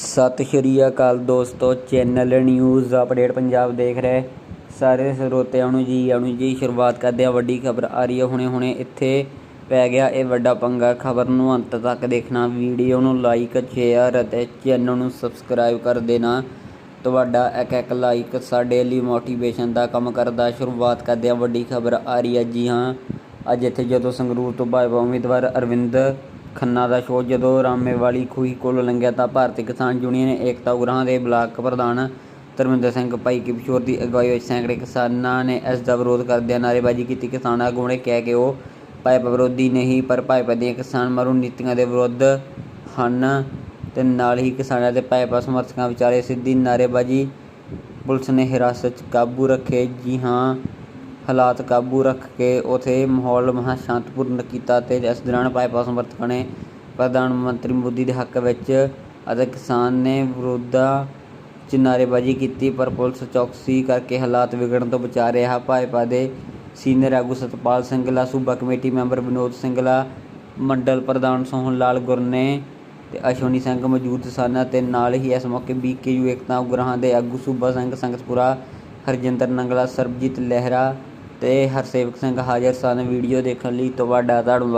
ਸਤਿ ਸ਼੍ਰੀ ਅਕਾਲ ਦੋਸਤੋ channel news update Punjab ਦੇਖ ਰਹੇ। ਸਾਰੇ ਸਰੋਤਿਆਂ ਨੂੰ ਜੀ ਆਣੂ ਜੀ, ਸ਼ੁਰੂਆਤ ਕਰਦੇ ਆ ਵੱਡੀ ਖਬਰ। ਆ ਰਹੀ ਹੈ ਹੁਣੇ ਹੁਣੇ ਇੱਥੇ ਪੈ ਗਿਆ ਇਹ ਵੱਡਾ ਪੰਗਾ। ਖਬਰ ਨੂੰ ਅੰਤ ਤੱਕ ਦੇਖਣਾ, ਵੀਡੀਓ ਨੂੰ ਲਾਈਕ ਸ਼ੇਅਰ ਅਤੇ ਚੈਨਲ ਨੂੰ ਸਬਸਕ੍ਰਾਈਬ ਕਰ ਦੇਣਾ। ਤੁਹਾਡਾ ਇੱਕ ਇੱਕ ਲਾਈਕ ਸਾਡੇ ਲਈ ਮੋਟੀਵੇਸ਼ਨ ਦਾ ਕੰਮ ਕਰਦਾ। ਸ਼ੁਰੂਆਤ ਕਰਦੇ ਆ ਵੱਡੀ ਖਬਰ। ਆ ਰਹੀ ਹੈ ਜੀ ਹਾਂ, ਅੱਜ ਇੱਥੇ ਜਦੋਂ ਸੰਗਰੂਰ ਤੋਂ ਭਾਜਪਾ ਉਮੀਦਵਾਰ ਅਰਵਿੰਦ ਖੰਨਾ ਦਾ ਸ਼ੋਅ ਜਦੋਂ ਰਾਮੇਵਾਲੀ ਖੂਹੀ ਕੋਲ ਲੰਘਿਆ ਤਾਂ ਭਾਰਤੀ ਕਿਸਾਨ ਯੂਨੀਅਨ ਏਕਤਾ ਉਗਰਾਹਾਂ ਦੇ ਬਲਾਕ ਪ੍ਰਧਾਨ ਧਰਮਿੰਦਰ ਸਿੰਘ ਭਾਈ ਕਿਸ਼ੋਰ ਦੀ ਅਗਵਾਈ ਵਿੱਚ ਸੈਂਕੜੇ ਕਿਸਾਨਾਂ ਨੇ ਇਸ ਦਾ ਵਿਰੋਧ ਕਰਦਿਆਂ ਨਾਅਰੇਬਾਜ਼ੀ ਕੀਤੀ। ਕਿਸਾਨ ਆਗੂਆਂ ਨੇ ਕਿਹਾ ਕਿ ਉਹ ਭਾਜਪਾ ਵਿਰੋਧੀ ਨਹੀਂ, ਪਰ ਭਾਜਪਾ ਦੀਆਂ ਕਿਸਾਨ ਮਰੂ ਨੀਤੀਆਂ ਦੇ ਵਿਰੁੱਧ ਹਨ ਤੇ ਨਾਲ ਹੀ ਕਿਸਾਨਾਂ ਤੇ ਭਾਜਪਾ ਸਮਰਥਕਾਂ ਵਿਚਾਲੇ ਸਿੱਧੀ ਨਾਅਰੇਬਾਜ਼ੀ ਪੁਲਿਸ ਨੇ ਹਿਰਾਸਤ 'ਚ ਕਾਬੂ ਰੱਖੇ। ਜੀ ਹਾਂ ਹਾਲਾਤ ਕਾਬੂ ਰੱਖ ਕੇ ਉਥੇ ਮਾਹੌਲ ਮਹਾ ਸ਼ਾਂਤਪੂਰਨ ਕੀਤਾ ਅਤੇ ਇਸ ਦੌਰਾਨ ਭਾਜਪਾ ਸਮਰਥਕਾਂ ਨੇ ਪ੍ਰਧਾਨ ਮੰਤਰੀ ਮੋਦੀ ਦੇ ਹੱਕ ਵਿੱਚ ਅਤੇ ਕਿਸਾਨ ਨੇ ਵਿਰੋਧਾਂ ਚ ਨਾਅਰੇਬਾਜ਼ੀ ਕੀਤੀ, ਪਰ ਪੁਲਿਸ ਚੌਕਸੀ ਕਰਕੇ ਹਾਲਾਤ ਵਿਗੜਨ ਤੋਂ ਬਚਾ ਰਿਹਾ। ਭਾਜਪਾ ਦੇ ਸੀਨੀਅਰ ਆਗੂ ਸਤਪਾਲ ਸਿੰਘਲਾ ਸੂਬਾ ਕਮੇਟੀ ਮੈਂਬਰ ਵਿਨੋਦ ਸਿੰਘਲਾ ਮੰਡਲ ਪ੍ਰਧਾਨ ਸੋਹਣ ਲਾਲ ਗੁਰਨੇ ਤੇ ਅਸ਼ਵਨੀ ਸਿੰਘ ਮੌਜੂਦ ਸਨ ਅਤੇ ਨਾਲ ਹੀ ਇਸ ਮੌਕੇ ਬੀਕੇਯੂ ਏਕਤਾ ਉਗਰਾਹਾਂ ਦੇ ਆਗੂ ਸੂਬਾ ਸਿੰਘ ਸੰਗਤਪੁਰਾ, ਹਰਜਿੰਦਰ ਨੰਗਲਾ, ਸਰਬਜੀਤ ਲਹਿਰਾ ਤੇ ਹਰਸੇਵਕ ਸਿੰਘ ਹਾਜ਼ਰ ਸਨ। ਵੀਡੀਓ ਦੇਖਣ ਲਈ ਤੁਹਾਡਾ ਧੰਨਵਾਦ।